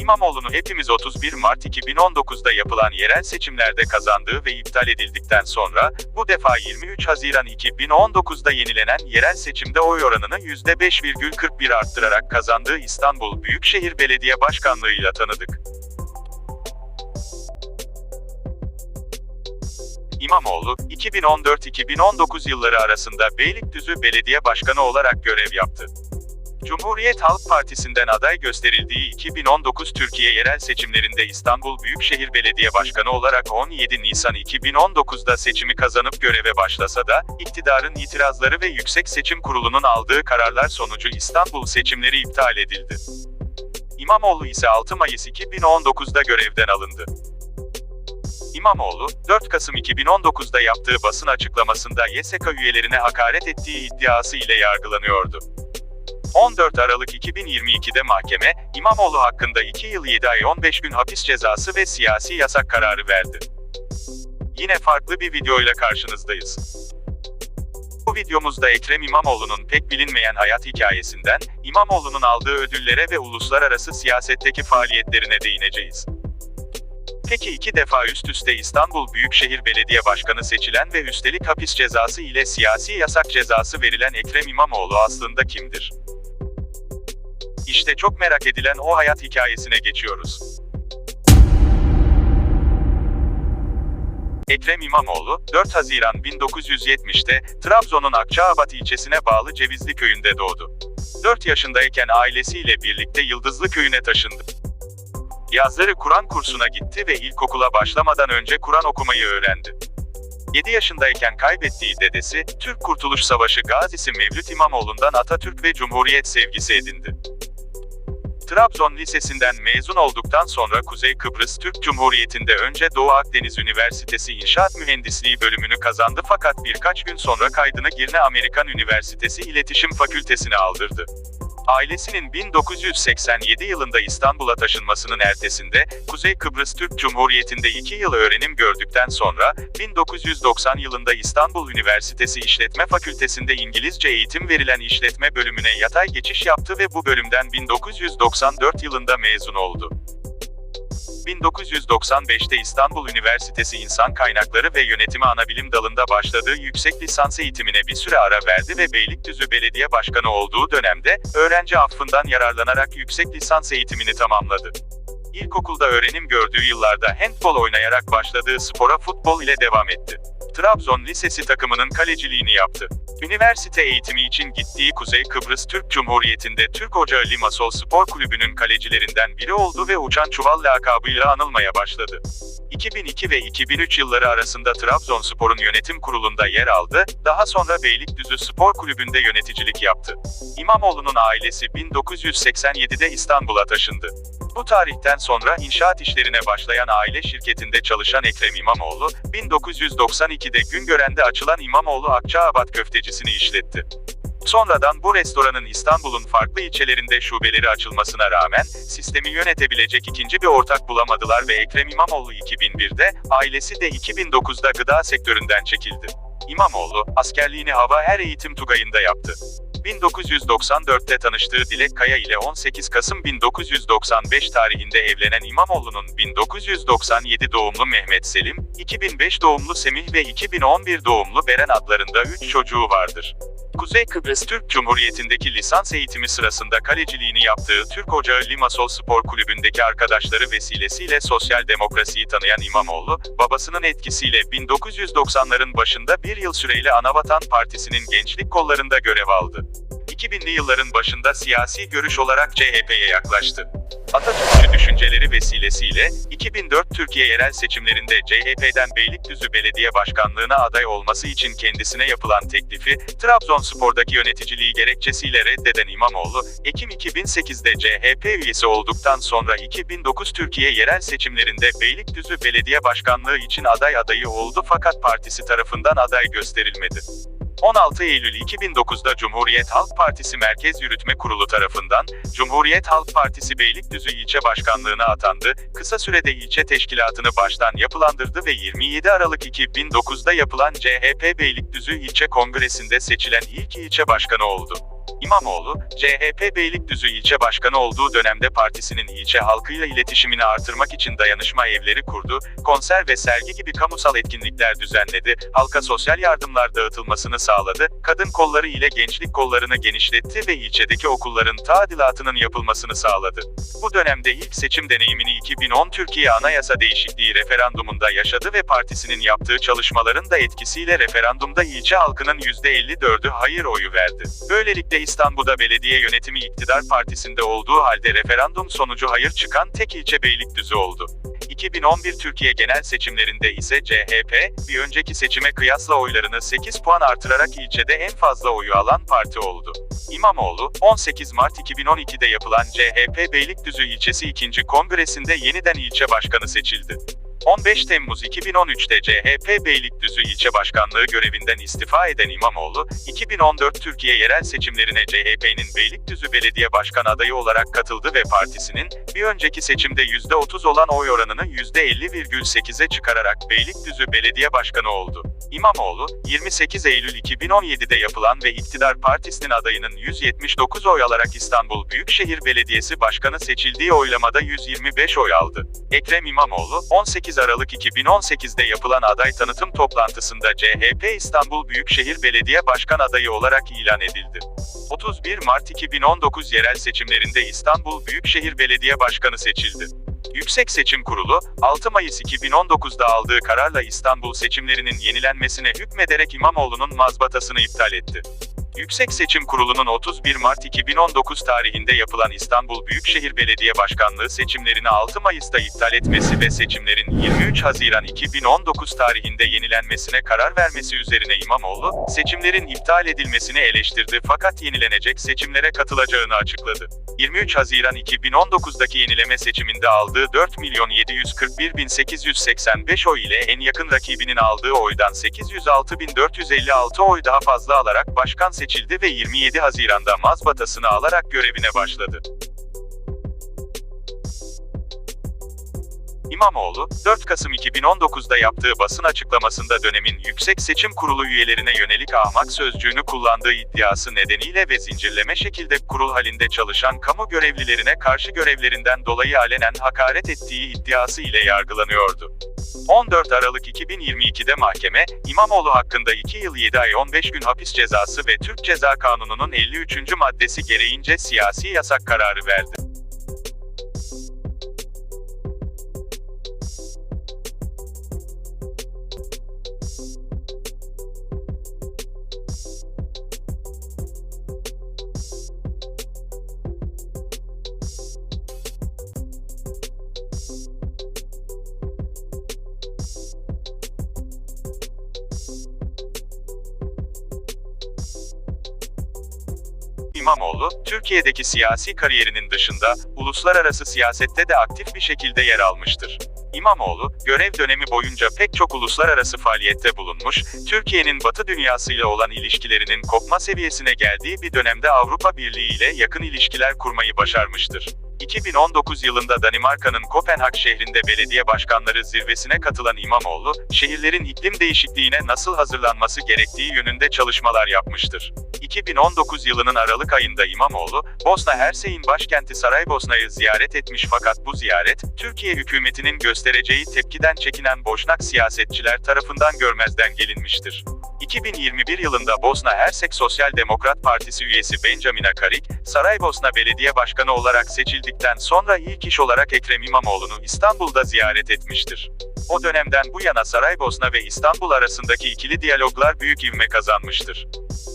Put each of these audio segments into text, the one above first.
İmamoğlu'nu hepimiz 31 Mart 2019'da yapılan yerel seçimlerde kazandığı ve iptal edildikten sonra, bu defa 23 Haziran 2019'da yenilenen yerel seçimde oy oranını %5,41 arttırarak kazandığı İstanbul Büyükşehir Belediye Başkanlığı'yla tanıdık. İmamoğlu, 2014-2019 yılları arasında Beylikdüzü Belediye Başkanı olarak görev yaptı. Cumhuriyet Halk Partisi'nden aday gösterildiği 2019 Türkiye yerel seçimlerinde İstanbul Büyükşehir Belediye Başkanı olarak 17 Nisan 2019'da seçimi kazanıp göreve başlasa da, iktidarın itirazları ve Yüksek Seçim Kurulu'nun aldığı kararlar sonucu İstanbul seçimleri iptal edildi. İmamoğlu ise 6 Mayıs 2019'da görevden alındı. İmamoğlu, 4 Kasım 2019'da yaptığı basın açıklamasında YSK üyelerine hakaret ettiği iddiası ile yargılanıyordu. 14 Aralık 2022'de mahkeme, İmamoğlu hakkında 2 yıl 7 ay 15 gün hapis cezası ve siyasi yasak kararı verdi. Yine farklı bir videoyla karşınızdayız. Bu videomuzda Ekrem İmamoğlu'nun pek bilinmeyen hayat hikayesinden, İmamoğlu'nun aldığı ödüllere ve uluslararası siyasetteki faaliyetlerine değineceğiz. Peki iki defa üst üste İstanbul Büyükşehir Belediye Başkanı seçilen ve üstelik hapis cezası ile siyasi yasak cezası verilen Ekrem İmamoğlu aslında kimdir? İşte çok merak edilen o hayat hikayesine geçiyoruz. Ekrem İmamoğlu, 4 Haziran 1970'te Trabzon'un Akçaabat ilçesine bağlı Cevizli köyünde doğdu. 4 yaşındayken ailesiyle birlikte Yıldızlı köyüne taşındı. Yazları Kur'an kursuna gitti ve ilkokula başlamadan önce Kur'an okumayı öğrendi. 7 yaşındayken kaybettiği dedesi, Türk Kurtuluş Savaşı gazisi Mevlüt İmamoğlu'ndan Atatürk ve Cumhuriyet sevgisi edindi. Trabzon Lisesi'nden mezun olduktan sonra Kuzey Kıbrıs Türk Cumhuriyeti'nde önce Doğu Akdeniz Üniversitesi İnşaat Mühendisliği bölümünü kazandı fakat birkaç gün sonra kaydını Girne Amerikan Üniversitesi İletişim Fakültesine aldırdı. Ailesinin 1987 yılında İstanbul'a taşınmasının ertesinde, Kuzey Kıbrıs Türk Cumhuriyeti'nde 2 yıl öğrenim gördükten sonra, 1990 yılında İstanbul Üniversitesi İşletme Fakültesi'nde İngilizce eğitim verilen işletme bölümüne yatay geçiş yaptı ve bu bölümden 1994 yılında mezun oldu. 1995'te İstanbul Üniversitesi İnsan Kaynakları ve Yönetimi Anabilim dalında başladığı yüksek lisans eğitimine bir süre ara verdi ve Beylikdüzü Belediye Başkanı olduğu dönemde, öğrenci affından yararlanarak yüksek lisans eğitimini tamamladı. İlkokulda öğrenim gördüğü yıllarda handbol oynayarak başladığı spora futbol ile devam etti. Trabzon Lisesi takımının kaleciliğini yaptı. Üniversite eğitimi için gittiği Kuzey Kıbrıs Türk Cumhuriyeti'nde Türk Ocağı Limassol Spor Kulübü'nün kalecilerinden biri oldu ve Uçan Çuval lakabıyla anılmaya başladı. 2002 ve 2003 yılları arasında Trabzonspor'un yönetim kurulunda yer aldı, daha sonra Beylikdüzü Spor Kulübü'nde yöneticilik yaptı. İmamoğlu'nun ailesi 1987'de İstanbul'a taşındı. Bu tarihten sonra inşaat işlerine başlayan aile şirketinde çalışan Ekrem İmamoğlu, 1992'de Güngören'de açılan İmamoğlu Akçaabat köftecisini işletti. Sonradan bu restoranın İstanbul'un farklı ilçelerinde şubeleri açılmasına rağmen, sistemi yönetebilecek ikinci bir ortak bulamadılar ve Ekrem İmamoğlu 2001'de, ailesi de 2009'da gıda sektöründen çekildi. İmamoğlu, askerliğini Hava Er Eğitim Tugayı'nda yaptı. 1994'te tanıştığı Dilek Kaya ile 18 Kasım 1995 tarihinde evlenen İmamoğlu'nun 1997 doğumlu Mehmet Selim, 2005 doğumlu Semih ve 2011 doğumlu Beren adlarında 3 çocuğu vardır. Kuzey Kıbrıs Türk Cumhuriyeti'ndeki lisans eğitimi sırasında kaleciliğini yaptığı Türk Ocağı Limassol Spor Kulübü'ndeki arkadaşları vesilesiyle sosyal demokrasiyi tanıyan İmamoğlu, babasının etkisiyle 1990'ların başında bir yıl süreyle Anavatan Partisi'nin gençlik kollarında görev aldı. 2000'li yılların başında siyasi görüş olarak CHP'ye yaklaştı. Atatürkçü düşünceleri vesilesiyle, 2004 Türkiye yerel seçimlerinde CHP'den Beylikdüzü Belediye Başkanlığına aday olması için kendisine yapılan teklifi, Trabzonspor'daki yöneticiliği gerekçesiyle reddeden İmamoğlu, Ekim 2008'de CHP üyesi olduktan sonra 2009 Türkiye yerel seçimlerinde Beylikdüzü Belediye Başkanlığı için aday adayı oldu fakat partisi tarafından aday gösterilmedi. 16 Eylül 2009'da Cumhuriyet Halk Partisi Merkez Yürütme Kurulu tarafından, Cumhuriyet Halk Partisi Beylikdüzü ilçe başkanlığına atandı, kısa sürede ilçe teşkilatını baştan yapılandırdı ve 27 Aralık 2009'da yapılan CHP Beylikdüzü İlçe Kongresi'nde seçilen ilk ilçe başkanı oldu. İmamoğlu, CHP Beylikdüzü ilçe başkanı olduğu dönemde partisinin ilçe halkıyla iletişimini artırmak için dayanışma evleri kurdu, konser ve sergi gibi kamusal etkinlikler düzenledi, halka sosyal yardımlar dağıtılmasını sağladı, kadın kolları ile gençlik kollarını genişletti ve ilçedeki okulların tadilatının yapılmasını sağladı. Bu dönemde ilk seçim deneyimini 2010 Türkiye Anayasa Değişikliği referandumunda yaşadı ve partisinin yaptığı çalışmaların da etkisiyle referandumda ilçe halkının %54'ü hayır oyu verdi. Böylelikle İstanbul'da belediye yönetimi iktidar partisinde olduğu halde referandum sonucu hayır çıkan tek ilçe Beylikdüzü oldu. 2011 Türkiye genel seçimlerinde ise CHP, bir önceki seçime kıyasla oylarını 8 puan artırarak ilçede en fazla oyu alan parti oldu. İmamoğlu, 18 Mart 2012'de yapılan CHP Beylikdüzü ilçesi 2. Kongresinde yeniden ilçe başkanı seçildi. 15 Temmuz 2013'te CHP Beylikdüzü ilçe başkanlığı görevinden istifa eden İmamoğlu, 2014 Türkiye yerel seçimlerine CHP'nin Beylikdüzü Belediye Başkan adayı olarak katıldı ve partisinin, bir önceki seçimde %30 olan oy oranını %50,8'e çıkararak Beylikdüzü Belediye Başkanı oldu. İmamoğlu, 28 Eylül 2017'de yapılan ve iktidar partisinin adayının 179 oy alarak İstanbul Büyükşehir Belediyesi Başkanı seçildiği oylamada 125 oy aldı. Ekrem İmamoğlu, 18 Aralık 2018'de yapılan aday tanıtım toplantısında CHP İstanbul Büyükşehir Belediye Başkan adayı olarak ilan edildi. 31 Mart 2019 yerel seçimlerinde İstanbul Büyükşehir Belediye Başkanı seçildi. Yüksek Seçim Kurulu, 6 Mayıs 2019'da aldığı kararla İstanbul seçimlerinin yenilenmesine hükmederek İmamoğlu'nun mazbatasını iptal etti. Yüksek Seçim Kurulu'nun 31 Mart 2019 tarihinde yapılan İstanbul Büyükşehir Belediye Başkanlığı seçimlerini 6 Mayıs'ta iptal etmesi ve seçimlerin 23 Haziran 2019 tarihinde yenilenmesine karar vermesi üzerine İmamoğlu, seçimlerin iptal edilmesini eleştirdi fakat yenilenecek seçimlere katılacağını açıkladı. 23 Haziran 2019'daki yenileme seçiminde aldığı 4.741.885 oy ile en yakın rakibinin aldığı oydan 806.456 oy daha fazla alarak başkan seçildi ve 27 Haziran'da mazbatasını alarak görevine başladı. İmamoğlu, 4 Kasım 2019'da yaptığı basın açıklamasında dönemin Yüksek Seçim Kurulu üyelerine yönelik ahmak sözcüğünü kullandığı iddiası nedeniyle ve zincirleme şekilde kurul halinde çalışan kamu görevlilerine karşı görevlerinden dolayı alenen hakaret ettiği iddiası ile yargılanıyordu. 14 Aralık 2022'de mahkeme, İmamoğlu hakkında 2 yıl 7 ay 15 gün hapis cezası ve Türk Ceza Kanunu'nun 53. maddesi gereğince siyasi yasak kararı verdi. İmamoğlu, Türkiye'deki siyasi kariyerinin dışında, uluslararası siyasette de aktif bir şekilde yer almıştır. İmamoğlu, görev dönemi boyunca pek çok uluslararası faaliyette bulunmuş, Türkiye'nin Batı dünyasıyla olan ilişkilerinin kopma seviyesine geldiği bir dönemde Avrupa Birliği ile yakın ilişkiler kurmayı başarmıştır. 2019 yılında Danimarka'nın Kopenhag şehrinde belediye başkanları zirvesine katılan İmamoğlu, şehirlerin iklim değişikliğine nasıl hazırlanması gerektiği yönünde çalışmalar yapmıştır. 2019 yılının Aralık ayında İmamoğlu, Bosna Hersey'in başkenti Saraybosna'yı ziyaret etmiş fakat bu ziyaret, Türkiye hükümetinin göstereceği tepkiden çekinen Boşnak siyasetçiler tarafından görmezden gelinmiştir. 2021 yılında Bosna Hersek Sosyal Demokrat Partisi üyesi Benjamin Akarik, Saraybosna Belediye Başkanı olarak seçildikten sonra ilk iş olarak Ekrem İmamoğlu'nu İstanbul'da ziyaret etmiştir. O dönemden bu yana Saraybosna ve İstanbul arasındaki ikili diyaloglar büyük ivme kazanmıştır.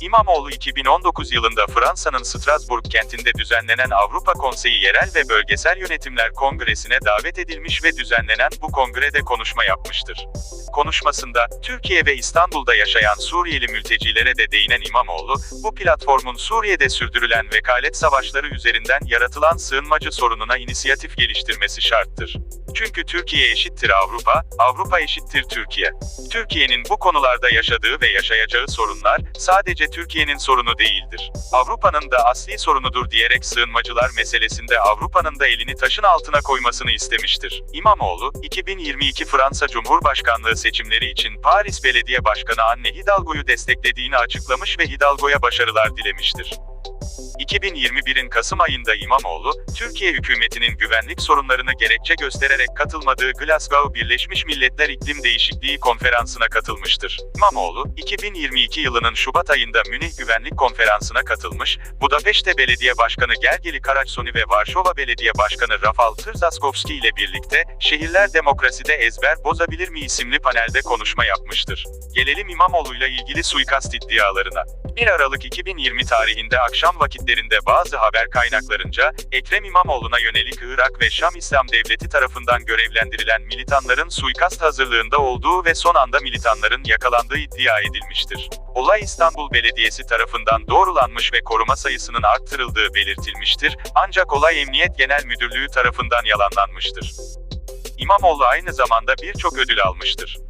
İmamoğlu 2019 yılında Fransa'nın Strasbourg kentinde düzenlenen Avrupa Konseyi Yerel ve Bölgesel Yönetimler Kongresi'ne davet edilmiş ve düzenlenen bu kongrede konuşma yapmıştır. Konuşmasında, Türkiye ve İstanbul'da yaşayan Suriyeli mültecilere de değinen İmamoğlu, bu platformun Suriye'de sürdürülen vekalet savaşları üzerinden yaratılan sığınmacı sorununa inisiyatif geliştirmesi şarttır. Çünkü Türkiye eşittir Avrupa, Avrupa eşittir Türkiye. Türkiye'nin bu konularda yaşadığı ve yaşayacağı sorunlar, sadece Türkiye'nin sorunu değildir. Avrupa'nın da asli sorunudur diyerek sığınmacılar meselesinde Avrupa'nın da elini taşın altına koymasını istemiştir. İmamoğlu, 2022 Fransa Cumhurbaşkanlığı seçimleri için Paris Belediye Başkanı Anne Hidalgo'yu desteklediğini açıklamış ve Hidalgo'ya başarılar dilemiştir. 2021'in Kasım ayında İmamoğlu, Türkiye hükümetinin güvenlik sorunlarını gerekçe göstererek katılmadığı Glasgow Birleşmiş Milletler İklim Değişikliği Konferansı'na katılmıştır. İmamoğlu, 2022 yılının Şubat ayında Münih Güvenlik Konferansı'na katılmış, Budapeşte Belediye Başkanı Gergely Karacsony ve Varşova Belediye Başkanı Rafał Trzaskowski ile birlikte, Şehirler Demokraside Ezber Bozabilir mi isimli panelde konuşma yapmıştır. Gelelim İmamoğlu'yla ilgili suikast iddialarına. 1 Aralık 2020 tarihinde akşam vakitlerinde bazı haber kaynaklarınca, Ekrem İmamoğlu'na yönelik Irak ve Şam İslam Devleti tarafından görevlendirilen militanların suikast hazırlığında olduğu ve son anda militanların yakalandığı iddia edilmiştir. Olay İstanbul Belediyesi tarafından doğrulanmış ve koruma sayısının arttırıldığı belirtilmiştir, ancak olay Emniyet Genel Müdürlüğü tarafından yalanlanmıştır. İmamoğlu aynı zamanda birçok ödül almıştır.